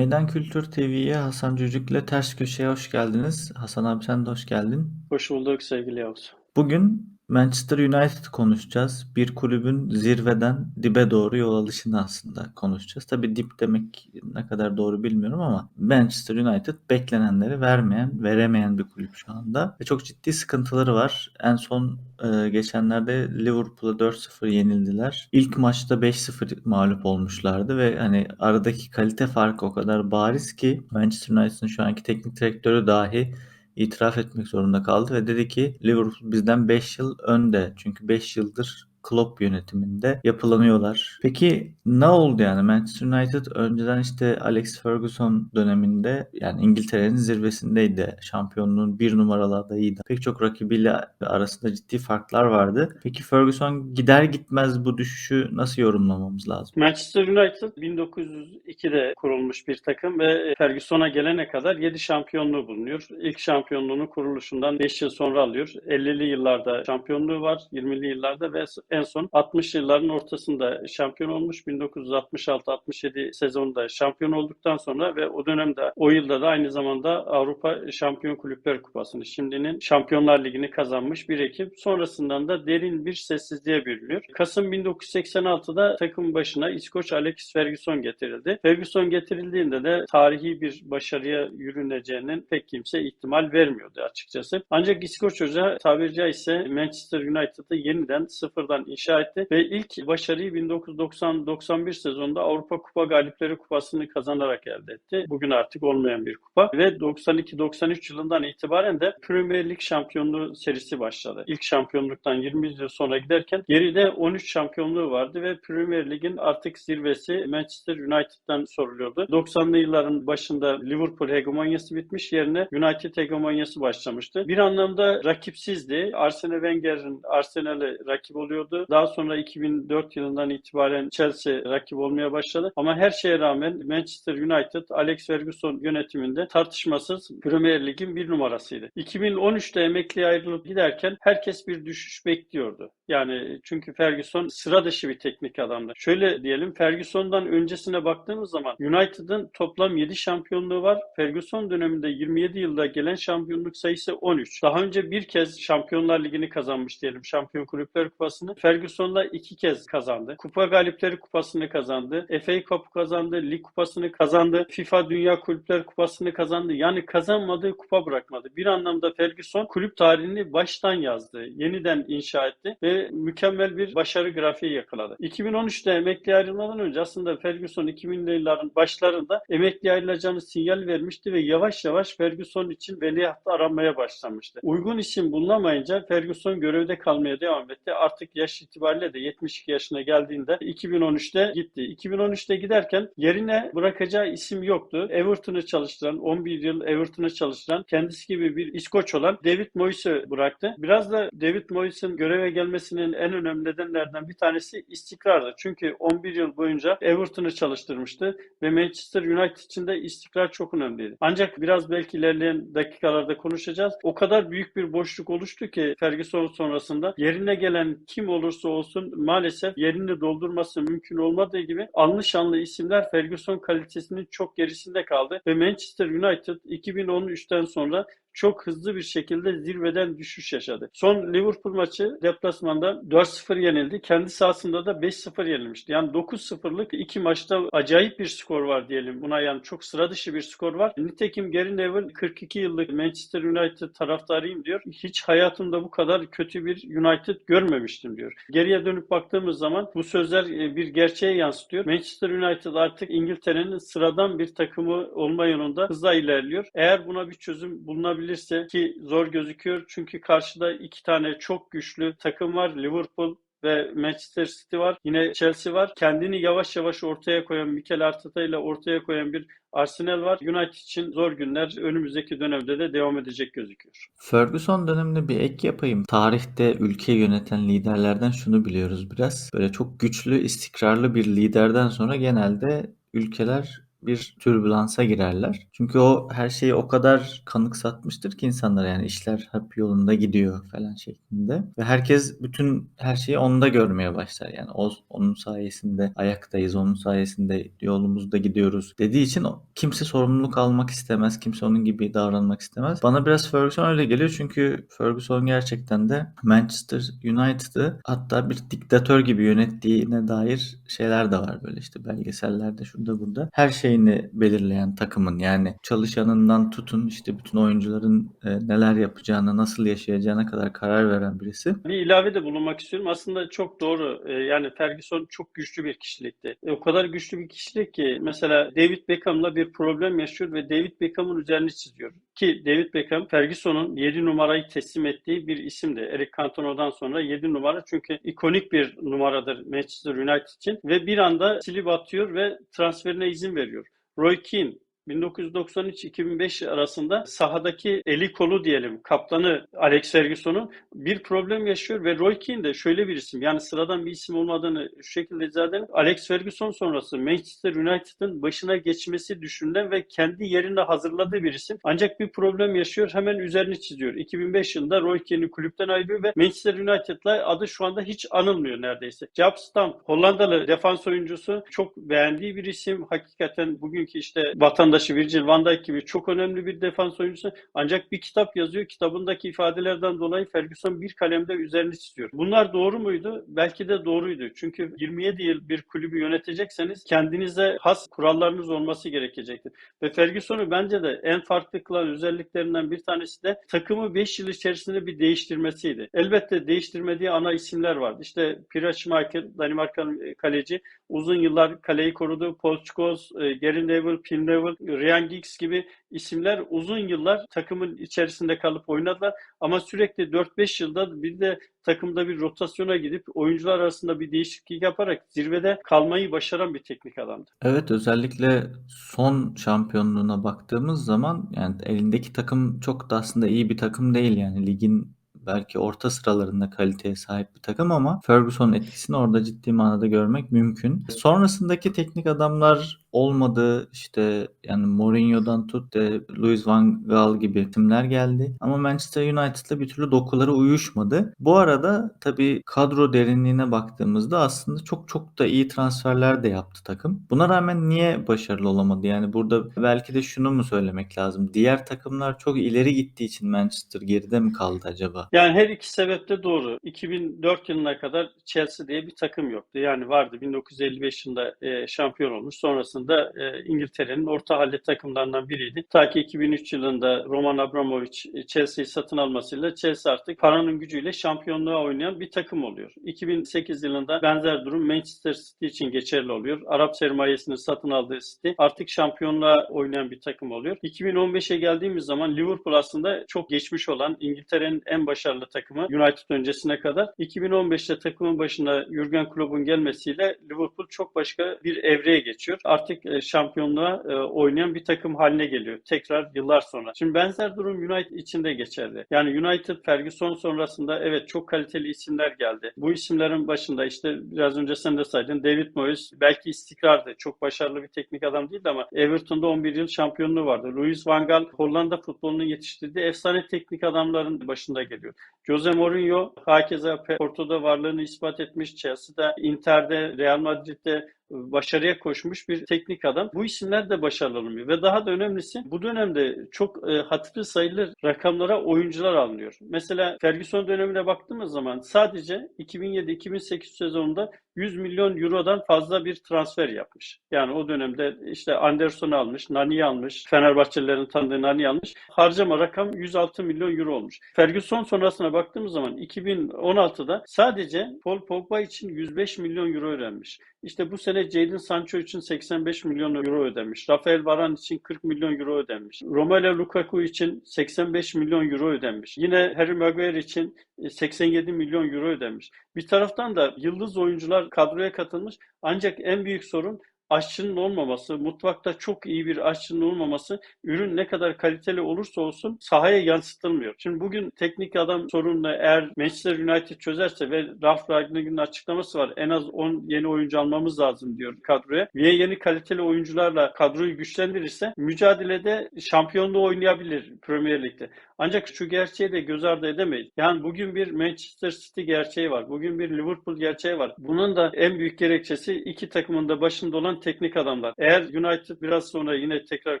Meydan Kültür TV'ye Hasan Cücük'le Ters Köşe'ye hoş geldiniz. Hasan abi sen de hoş geldin. Hoş bulduk sevgili Yavuz. Bugün Manchester United konuşacağız. Bir kulübün zirveden dibe doğru yol alışını aslında konuşacağız. Tabii dip demek ne kadar doğru bilmiyorum ama Manchester United beklenenleri vermeyen, veremeyen bir kulüp şu anda. Ve çok ciddi sıkıntıları var. En son e, geçenlerde Liverpool'a 4-0 yenildiler. İlk maçta 5-0 mağlup olmuşlardı ve hani aradaki kalite farkı o kadar bariz ki Manchester United'ın şu anki teknik direktörü dahi itiraf etmek zorunda kaldı ve dedi ki Liverpool bizden 5 yıl önde. Çünkü 5 yıldır Klopp yönetiminde yapılanıyorlar. Peki ne oldu yani Manchester United önceden işte Alex Ferguson döneminde yani İngiltere'nin zirvesindeydi. Şampiyonluğun bir numaralı adayıydı. Pek çok rakibiyle arasında ciddi farklar vardı. Peki Ferguson gider gitmez bu düşüşü nasıl yorumlamamız lazım? Manchester United 1902'de kurulmuş bir takım ve Ferguson'a gelene kadar 7 şampiyonluğu bulunuyor. İlk şampiyonluğunu kuruluşundan 5 yıl sonra alıyor. 50'li yıllarda şampiyonluğu var, 20'li yıllarda ve en son 60 yılların ortasında şampiyon olmuş. 1966-67 sezonunda şampiyon olduktan sonra ve o dönemde o yılda da aynı zamanda Avrupa Şampiyon Kulüpler Kupası'nı şimdinin Şampiyonlar Ligi'ni kazanmış bir ekip. Sonrasından da derin bir sessizliğe bürünüyor. Kasım 1986'da takım başına İskoç Alex Ferguson getirildi. Ferguson getirildiğinde de tarihi bir başarıya yürüneceğinin pek kimse ihtimal vermiyordu açıkçası. Ancak İskoç Hoca tabiri caizse Manchester United'ı yeniden sıfırdan inşa etti ve ilk başarıyı 1990-91 sezonunda Avrupa Kupa Galipleri Kupası'nı kazanarak elde etti. Bugün artık olmayan bir kupa ve 92-93 yılından itibaren de Premier Lig şampiyonluğu serisi başladı. İlk şampiyonluktan 20 yıl sonra giderken geride 13 şampiyonluğu vardı ve Premier Lig'in artık zirvesi Manchester United'dan soruluyordu. 90'lı yılların başında Liverpool hegemonyası bitmiş yerine United hegemonyası başlamıştı. Bir anlamda rakipsizdi. Arsene Wenger'in Arsenal'e rakip oluyordu. Daha sonra 2004 yılından itibaren Chelsea rakip olmaya başladı. Ama her şeye rağmen Manchester United Alex Ferguson yönetiminde tartışmasız Premier Lig'in bir numarasıydı. 2013'te emekliye ayrılıp giderken herkes bir düşüş bekliyordu. Yani çünkü Ferguson sıra dışı bir teknik adamdı. Şöyle diyelim Ferguson'dan öncesine baktığımız zaman United'ın toplam 7 şampiyonluğu var. Ferguson döneminde 27 yılda gelen şampiyonluk sayısı 13. Daha önce bir kez Şampiyonlar Ligi'ni kazanmış diyelim. Şampiyon Kulüpler Kupası'nı. Ferguson'da iki kez kazandı. Kupa Galipleri Kupası'nı kazandı. FA Cup kazandı. Lig Kupası'nı kazandı. FIFA Dünya Kulüpler Kupası'nı kazandı. Yani kazanmadığı kupa bırakmadı. Bir anlamda Ferguson kulüp tarihini baştan yazdı. Yeniden inşa etti ve mükemmel bir başarı grafiği yakaladı. 2013'te emekli ayrılmadan önce aslında Ferguson 2000'li yılların başlarında emekli ayrılacağını sinyal vermişti ve yavaş yavaş Ferguson için veliaht aranmaya başlamıştı. Uygun isim bulunamayınca Ferguson görevde kalmaya devam etti. Artık yaş itibariyle de 72 yaşına geldiğinde 2013'te gitti. 2013'te giderken yerine bırakacağı isim yoktu. Everton'ı çalıştıran, 11 yıl Everton'ı çalıştıran, kendisi gibi bir İskoç olan David Moyes'u bıraktı. Biraz da David Moyes'ın göreve gelmesinin en önemli nedenlerden bir tanesi istikrardı. Çünkü 11 yıl boyunca Everton'ı çalıştırmıştı ve Manchester United için de istikrar çok önemliydi. Ancak biraz belki ilerleyen dakikalarda konuşacağız. O kadar büyük bir boşluk oluştu ki Ferguson sonrasında yerine gelen kim olursa olsun maalesef yerini doldurması mümkün olmadığı gibi anlı şanlı isimler Ferguson kalitesinin çok gerisinde kaldı. Ve Manchester United 2013'ten sonra çok hızlı bir şekilde zirveden düşüş yaşadı. Son Liverpool maçı deplasmanda 4-0 yenildi. Kendi sahasında da 5-0 yenilmişti. Yani 9-0'lık iki maçta acayip bir skor var diyelim. Buna yani çok sıra dışı bir skor var. Nitekim Gary Neville 42 yıllık Manchester United taraftarıyım diyor. Hiç hayatımda bu kadar kötü bir United görmemiştim diyor. Geriye dönüp baktığımız zaman bu sözler e, bir gerçeğe yansıtıyor. Manchester United artık İngiltere'nin sıradan bir takımı olma yolunda hızla ilerliyor. Eğer buna bir çözüm bulunabilir yapabilirse ki zor gözüküyor çünkü karşıda iki tane çok güçlü takım var. Liverpool ve Manchester City var. Yine Chelsea var. Kendini yavaş yavaş ortaya koyan, Mikel Arteta ile ortaya koyan bir Arsenal var. United için zor günler önümüzdeki dönemde de devam edecek gözüküyor. Ferguson döneminde bir ek yapayım. Tarihte ülke yöneten liderlerden şunu biliyoruz biraz. Böyle çok güçlü, istikrarlı bir liderden sonra genelde ülkeler bir türbülansa girerler. Çünkü o her şeyi o kadar kanıksatmıştır ki insanlara yani işler hep yolunda gidiyor falan şeklinde. Ve herkes bütün her şeyi onda görmeye başlar. Yani o, onun sayesinde ayaktayız, onun sayesinde yolumuzda gidiyoruz dediği için kimse sorumluluk almak istemez. Kimse onun gibi davranmak istemez. Bana biraz Ferguson öyle geliyor çünkü Ferguson gerçekten de Manchester United'ı hatta bir diktatör gibi yönettiğine dair şeyler de var böyle işte belgesellerde şurada burada. Her şeyini belirleyen takımın yani çalışanından tutun işte bütün oyuncuların e, neler yapacağına, nasıl yaşayacağına kadar karar veren birisi. Bir ilave de bulunmak istiyorum. Aslında çok doğru. Ee, yani Ferguson çok güçlü bir kişilikti. E, o kadar güçlü bir kişilik ki mesela David Beckham'la bir problem yaşıyor ve David Beckham'ın üzerini çiziyor. Ki David Beckham Ferguson'un 7 numarayı teslim ettiği bir isimdi. Eric Cantona'dan sonra 7 numara çünkü ikonik bir numaradır Manchester United için ve bir anda silip atıyor ve transferine izin veriyor. Roy Keane 1993-2005 arasında sahadaki eli kolu diyelim kaptanı Alex Ferguson'un bir problem yaşıyor ve Roy Keane de şöyle bir isim yani sıradan bir isim olmadığını şu şekilde edelim. Alex Ferguson sonrası Manchester United'ın başına geçmesi düşünülen ve kendi yerine hazırladığı bir isim. Ancak bir problem yaşıyor hemen üzerini çiziyor. 2005 yılında Roy Keane'i kulüpten ayrılıyor ve Manchester United'la adı şu anda hiç anılmıyor neredeyse. Jaap Stam Hollandalı defans oyuncusu çok beğendiği bir isim. Hakikaten bugünkü işte vatandaş vatandaşı Virgil van Dijk gibi çok önemli bir defans oyuncusu. Ancak bir kitap yazıyor. Kitabındaki ifadelerden dolayı Ferguson bir kalemde üzerini çiziyor. Bunlar doğru muydu? Belki de doğruydu. Çünkü 27 yıl bir kulübü yönetecekseniz kendinize has kurallarınız olması gerekecektir. Ve Ferguson'u bence de en farklı kılan özelliklerinden bir tanesi de takımı 5 yıl içerisinde bir değiştirmesiydi. Elbette değiştirmediği ana isimler vardı. İşte Pierre Schmeichel, Danimarkalı kaleci uzun yıllar kaleyi korudu. Paul Scholes, e, Gary Neville, Phil Neville, Ryan Giggs gibi isimler uzun yıllar takımın içerisinde kalıp oynadılar. Ama sürekli 4-5 yılda bir de takımda bir rotasyona gidip oyuncular arasında bir değişiklik yaparak zirvede kalmayı başaran bir teknik adamdı. Evet özellikle son şampiyonluğuna baktığımız zaman yani elindeki takım çok da aslında iyi bir takım değil yani ligin belki orta sıralarında kaliteye sahip bir takım ama Ferguson'un etkisini orada ciddi manada görmek mümkün. Sonrasındaki teknik adamlar olmadı. İşte yani Mourinho'dan tut de Luis van Gaal gibi isimler geldi. Ama Manchester United'la bir türlü dokuları uyuşmadı. Bu arada tabii kadro derinliğine baktığımızda aslında çok çok da iyi transferler de yaptı takım. Buna rağmen niye başarılı olamadı? Yani burada belki de şunu mu söylemek lazım? Diğer takımlar çok ileri gittiği için Manchester geride mi kaldı acaba? Yani her iki sebep de doğru. 2004 yılına kadar Chelsea diye bir takım yoktu. Yani vardı 1955 yılında şampiyon olmuş. Sonrasında e, İngiltere'nin orta halli takımlarından biriydi. Ta ki 2003 yılında Roman Abramovich e, Chelsea'yi satın almasıyla Chelsea artık paranın gücüyle şampiyonluğa oynayan bir takım oluyor. 2008 yılında benzer durum Manchester City için geçerli oluyor. Arap sermayesini satın aldığı City artık şampiyonluğa oynayan bir takım oluyor. 2015'e geldiğimiz zaman Liverpool aslında çok geçmiş olan İngiltere'nin en başarılı takımı United öncesine kadar. 2015'te takımın başına Jurgen Klopp'un gelmesiyle Liverpool çok başka bir evreye geçiyor. Artık e, şampiyonluğa e, oynayan bir takım haline geliyor. Tekrar yıllar sonra. Şimdi benzer durum United için de geçerli. Yani United Ferguson sonrasında evet çok kaliteli isimler geldi. Bu isimlerin başında işte biraz önce sen de saydın David Moyes belki istikrardı. Çok başarılı bir teknik adam değildi ama Everton'da 11 yıl şampiyonluğu vardı. Louis van Gaal Hollanda futbolunu yetiştirdiği efsane teknik adamların başında geliyor. Jose Mourinho hakeza Porto'da varlığını ispat etmiş. Chelsea'de, Inter'de, Real Madrid'de başarıya koşmuş bir teknik adam. Bu isimler de başarılı olmuyor ve daha da önemlisi bu dönemde çok e, hatırı sayılır rakamlara oyuncular alınıyor. Mesela Ferguson dönemine baktığımız zaman sadece 2007-2008 sezonunda 100 milyon eurodan fazla bir transfer yapmış. Yani o dönemde işte Anderson almış, Nani almış, Fenerbahçelilerin tanıdığı Nani almış. Harcama rakam 106 milyon euro olmuş. Ferguson sonrasına baktığımız zaman 2016'da sadece Paul Pogba için 105 milyon euro ödenmiş. İşte bu sene Jadon Sancho için 85 milyon euro ödemiş. Rafael Varane için 40 milyon euro ödemiş. Romelu Lukaku için 85 milyon euro ödemiş. Yine Harry Maguire için 87 milyon euro ödemiş. Bir taraftan da yıldız oyuncular kadroya katılmış. Ancak en büyük sorun aşçının olmaması, mutfakta çok iyi bir aşçının olmaması ürün ne kadar kaliteli olursa olsun sahaya yansıtılmıyor. Şimdi bugün teknik adam sorununu eğer Manchester United çözerse ve Ralf Rangnick'in açıklaması var. En az 10 yeni oyuncu almamız lazım diyor kadroya. Ve yeni kaliteli oyuncularla kadroyu güçlendirirse mücadelede şampiyonluğu oynayabilir Premier Lig'de. Ancak şu gerçeği de göz ardı edemeyiz. Yani bugün bir Manchester City gerçeği var. Bugün bir Liverpool gerçeği var. Bunun da en büyük gerekçesi iki takımın da başında olan teknik adamlar. Eğer United biraz sonra yine tekrar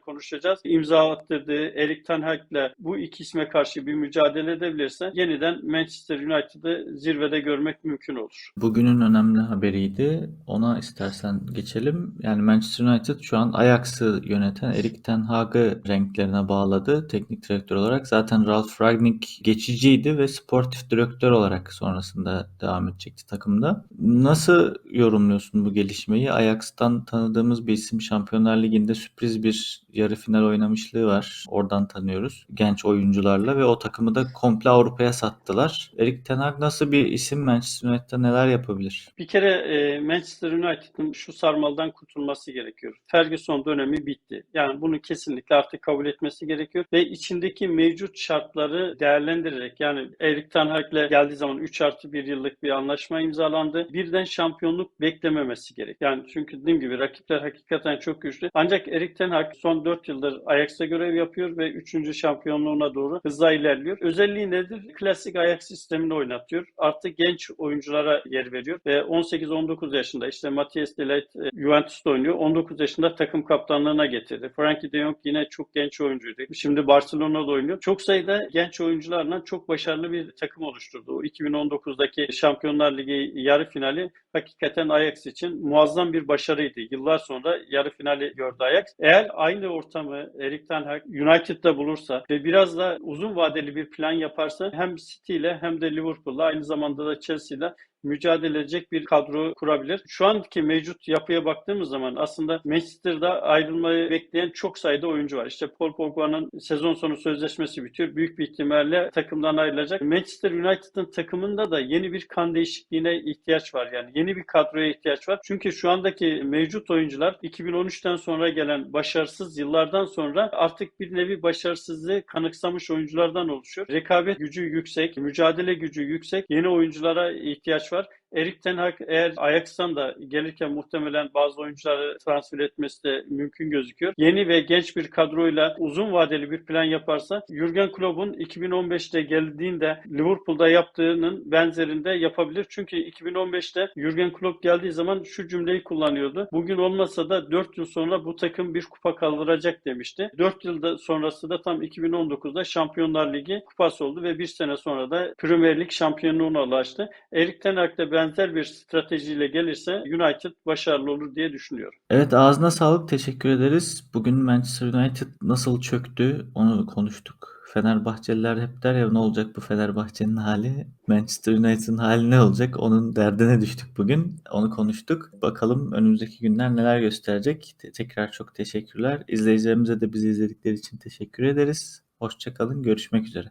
konuşacağız. imza attırdığı Erik Ten Hag'le bu iki isme karşı bir mücadele edebilirse yeniden Manchester United'ı zirvede görmek mümkün olur. Bugünün önemli haberiydi. Ona istersen geçelim. Yani Manchester United şu an Ajax'ı yöneten Erik Ten Hag'ı renklerine bağladı teknik direktör olarak. Zaten Ralf Rangnick geçiciydi ve sportif direktör olarak sonrasında devam edecekti takımda. Nasıl yorumluyorsun bu gelişmeyi? Ajax'tan tanıdığımız bir isim Şampiyonlar Ligi'nde sürpriz bir yarı final oynamışlığı var. Oradan tanıyoruz genç oyuncularla ve o takımı da komple Avrupa'ya sattılar. Erik Ten Hag nasıl bir isim Manchester United'da neler yapabilir? Bir kere e, Manchester United'ın şu sarmaldan kurtulması gerekiyor. Ferguson dönemi bitti. Yani bunu kesinlikle artık kabul etmesi gerekiyor ve içindeki mevcut şartları değerlendirerek yani Erik Ten Hag'le geldiği zaman 3 artı 1 yıllık bir anlaşma imzalandı. Birden şampiyonluk beklememesi gerek. Yani çünkü dediğim gibi rakipler hakikaten çok güçlü. Ancak Erik Ten Hag son 4 yıldır Ajax'ta görev yapıyor ve 3. şampiyonluğuna doğru hızla ilerliyor. Özelliği nedir? Klasik Ajax sistemini oynatıyor. Artık genç oyunculara yer veriyor ve 18-19 yaşında işte Matthias de Ligt e, Juventus'ta oynuyor. 19 yaşında takım kaptanlığına getirdi. Frankie de Jong yine çok genç oyuncuydu. Şimdi Barcelona'da oynuyor. Çok sayıda genç oyuncularla çok başarılı bir takım oluşturdu. O 2019'daki Şampiyonlar Ligi yarı finali hakikaten Ajax için muazzam bir başarıydı. Yıllar sonra yarı finali gördü Ajax. Eğer aynı ortamı Erik Ten Hag United'da bulursa ve biraz da uzun vadeli bir plan yaparsa hem City ile hem de Liverpool'la aynı zamanda da Chelsea ile mücadele edecek bir kadro kurabilir. Şu anki mevcut yapıya baktığımız zaman aslında Manchester'da ayrılmayı bekleyen çok sayıda oyuncu var. İşte Paul Pogba'nın sezon sonu sözleşmesi bitiyor. Büyük bir ihtimalle takımdan ayrılacak. Manchester United'ın takımında da yeni bir kan değişikliğine ihtiyaç var. Yani yeni bir kadroya ihtiyaç var. Çünkü şu andaki mevcut oyuncular 2013'ten sonra gelen başarısız yıllardan sonra artık bir nevi başarısızlığı kanıksamış oyunculardan oluşuyor. Rekabet gücü yüksek, mücadele gücü yüksek. Yeni oyunculara ihtiyaç var. Erik Ten Hag eğer Ajax'tan da gelirken muhtemelen bazı oyuncuları transfer etmesi de mümkün gözüküyor. Yeni ve genç bir kadroyla uzun vadeli bir plan yaparsa Jurgen Klopp'un 2015'te geldiğinde Liverpool'da yaptığının benzerinde yapabilir. Çünkü 2015'te Jurgen Klopp geldiği zaman şu cümleyi kullanıyordu. Bugün olmasa da 4 yıl sonra bu takım bir kupa kaldıracak demişti. 4 yılda sonrası da tam 2019'da Şampiyonlar Ligi kupası oldu ve bir sene sonra da Premier Lig şampiyonluğuna ulaştı. Erik Ten Hag da benzer bir stratejiyle gelirse United başarılı olur diye düşünüyorum. Evet ağzına sağlık teşekkür ederiz. Bugün Manchester United nasıl çöktü onu konuştuk. Fenerbahçeliler hep der ya ne olacak bu Fenerbahçe'nin hali? Manchester United'ın hali ne olacak? Onun derdine düştük bugün. Onu konuştuk. Bakalım önümüzdeki günler neler gösterecek. Te- Tekrar çok teşekkürler. İzleyicilerimize de bizi izledikleri için teşekkür ederiz. Hoşçakalın. Görüşmek üzere.